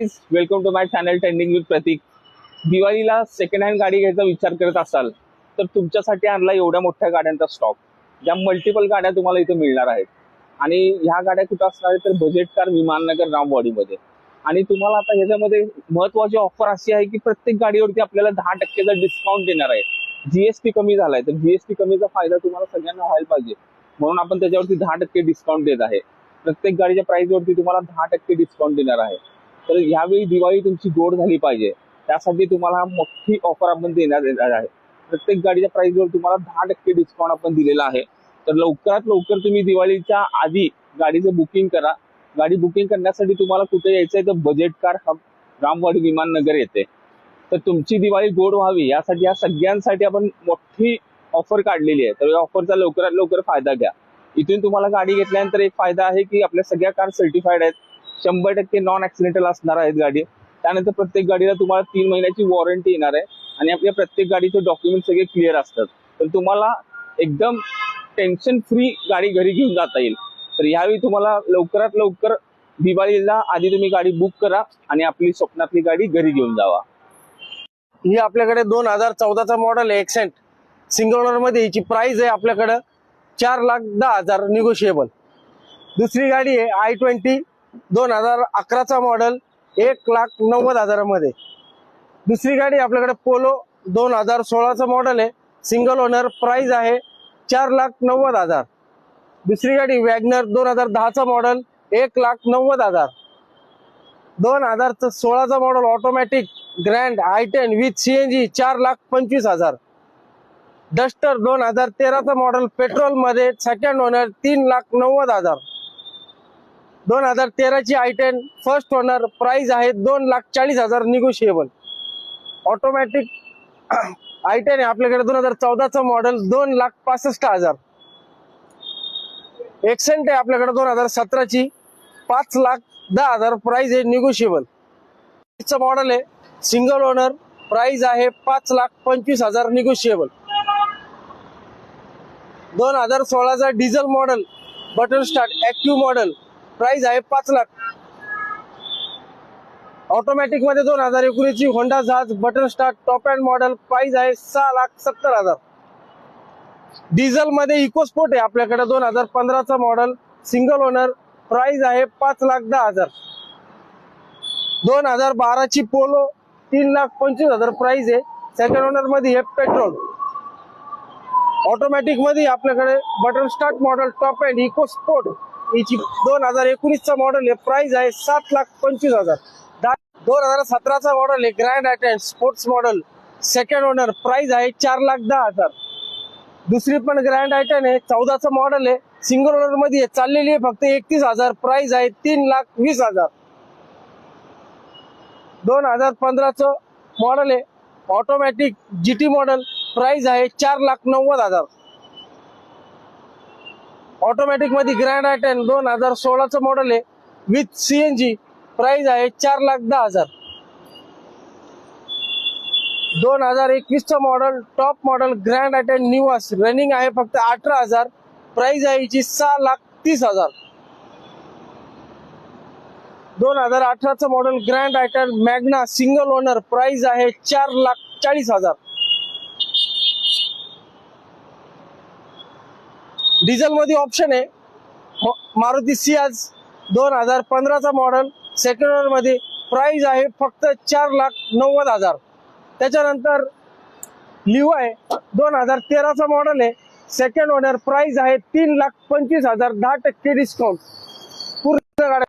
Welcome to my channel trending with Pratik दिवाळीला second hand गाडी घ्यायचा विचार करत असाल तर तुमच्यासाठी आणला एवढ्या मोठ्या गाड्यांचा स्टॉक ज्या मल्टिपल गाड्या तुम्हाला इथे मिळणार आहेत. आणि ह्या गाड्या कुठं असणार आहेत तर बजेट कार विमाननगर रामवाडीमध्ये. आणि तुम्हाला आता ह्याच्यामध्ये महत्वाची ऑफर अशी आहे की प्रत्येक गाडीवरती आपल्याला दहा टक्केचा डिस्काउंट देणार आहे. जीएसटी कमी झालाय तर जीएसटी कमीचा फायदा तुम्हाला सगळ्यांना व्हायला पाहिजे. म्हणून आपण त्याच्यावरती दहा टक्के डिस्काउंट देत आहे. प्रत्येक गाडीच्या प्राइस वरती तुम्हाला दहा टक्के डिस्काउंट देणार आहे. तर यावेळी दिवाळी तुमची गोड झाली पाहिजे. त्यासाठी तुम्हाला मोठी ऑफर आपण देण्यात येणार आहे. प्रत्येक गाडीच्या प्राइस वर तुम्हाला दहा टक्के डिस्काउंट आपण दिलेला आहे. तर लवकरात लवकर तुम्ही दिवाळीच्या आधी गाडीचं बुकिंग करा. गाडी बुकिंग करण्यासाठी तुम्हाला कुठे यायचंय तर बजेट कार हब रामवाडी विमान नगर येते. तर तुमची दिवाळी गोड व्हावी यासाठी या सगळ्यांसाठी आपण मोठी ऑफर काढलेली आहे. तर या ऑफरचा लवकरात लवकर फायदा घ्या. इथून तुम्हाला गाडी घेतल्यानंतर एक फायदा आहे की आपल्या सगळ्या कार सर्टिफाईड आहेत. शंभर टक्के नॉन ऍक्सिडेंटल असणार आहेत गाडी. त्यानंतर प्रत्येक गाडीला तुम्हाला तीन महिन्याची वॉरंटी येणार आहे. आणि आपल्या प्रत्येक गाडीचे डॉक्युमेंट सगळे क्लिअर असतात. तर तुम्हाला एकदम टेन्शन फ्री गाडी घरी घेऊन जाता येईल. तर यावेळी तुम्हाला लवकरात लवकर दिवाळीला आधी तुम्ही गाडी बुक करा आणि आपली स्वप्नातली गाडी घरी घेऊन जावा. ही आपल्याकडे दोन हजार चौदाचा मॉडेल आहे एक्सेंट सिंगल ओनरमध्ये हिची प्राइस आहे आपल्याकडं चार लाख दहा हजार निगोशिएबल दुसरी गाडी आहे आय ट्वेंटी दोन हजार अकराचा मॉडेल एक लाख नव्वद हजारामध्ये. दुसरी गाडी आपल्याकडे पोलो दोन हजार सोळाचं मॉडेल आहे. सिंगल ओनर प्राइस आहे चार लाख नव्वद हजार. दुसरी गाडी वॅगनर दोन हजार दहाचा मॉडेल एक लाख नव्वद हजार. दोन हजार सोळाचा model automatic grand I ten with G चार लाख पंचवीस हजार. डस्टर दोन हजार तेराचा मॉडेल पेट्रोलमध्ये सेकंड ओनर तीन लाख नव्वद हजार. दोन हजार तेराची I ten first owner price आहे दोन लाख चाळीस हजार निगोशिएबल ऑटोमॅटिक आय टेन आहे आपल्याकडे दोन हजार चौदाचं मॉडेल दोन लाख पासष्ट हजार. एक्सेंट आहे आपल्याकडे दोन हजार सतराची. पाच लाख दहा हजार प्राइस आहे निगोशिएबल मॉडेल आहे. सिंगल ओनर प्राइस आहे पाच लाख पंचवीस हजार निगोशिएबल दोन हजार सोळाचा diesel model button start active model price आहे पाच लाख. ऑटोमॅटिकमध्ये दोन हजार एकोणीस ची Honda Jazz button start top end model price आहे सहा लाख सत्तर हजार. डिझेल मध्ये इकोस्पोर्ट आहे आपल्याकडे दोन हजार पंधराचा मॉडेल सिंगल ओनर प्राइस आहे पाच लाख दहा हजार. दोन हजार बाराची पोलो तीन लाख पंचवीस हजार प्राइस आहे. सेकंड ओनरमध्ये आहे पेट्रोल ऑटोमॅटिकमध्ये आपल्याकडे button start model top end EcoSport याची दोन हजार एकोणीसचा मॉडेल आहे. प्राइस आहे सात लाख पंचवीस हजार. दोन हजार सतराचा मॉडेल आहे. Grand I ten sports model second owner price आहे चार लाख दहा हजार. दुसरी पण ग्रँड आयटन आहे. चौदाचं मॉडेल आहे. सिंगल ओनरमध्ये चाललेली आहे फक्त एकतीस हजार. प्राइस आहे तीन लाख वीस हजार. दोन हजार पंधराचं मॉडेल आहे. Automatic G T model price आहे चार लाख नव्वद हजार. ऑटोमॅटिकमध्ये ग्रँड आयटन दोन हजार सोळाचं मॉडेल आहे. विथ सीएनजी प्राइस आहे चार लाख दहा हजार. दोन हजार एकवीसचं model top model grand I ten निवास रनिंग आहे फक्त अठरा हजार. प्राइस आहे हिची सहा लाख तीस हजार. दोन हजार अठराचं model grand I ten Magna single owner price आहे चार लाख चाळीस हजार. डिझेल मध्ये ऑप्शन आहे मारुती सियाज दोन हजार पंधराचा मॉडेल सेकंड ओनरमध्ये प्राईज आहे फक्त चार लाख नव्वद हजार. त्याच्यानंतर लिओ आहे दोन हजार तेराचा मॉडेल आहे. सेकंड ओनर प्राईज आहे तीन लाख पंचवीस हजार दहा टक्के डिस्काउंट पूर्ण गाड्या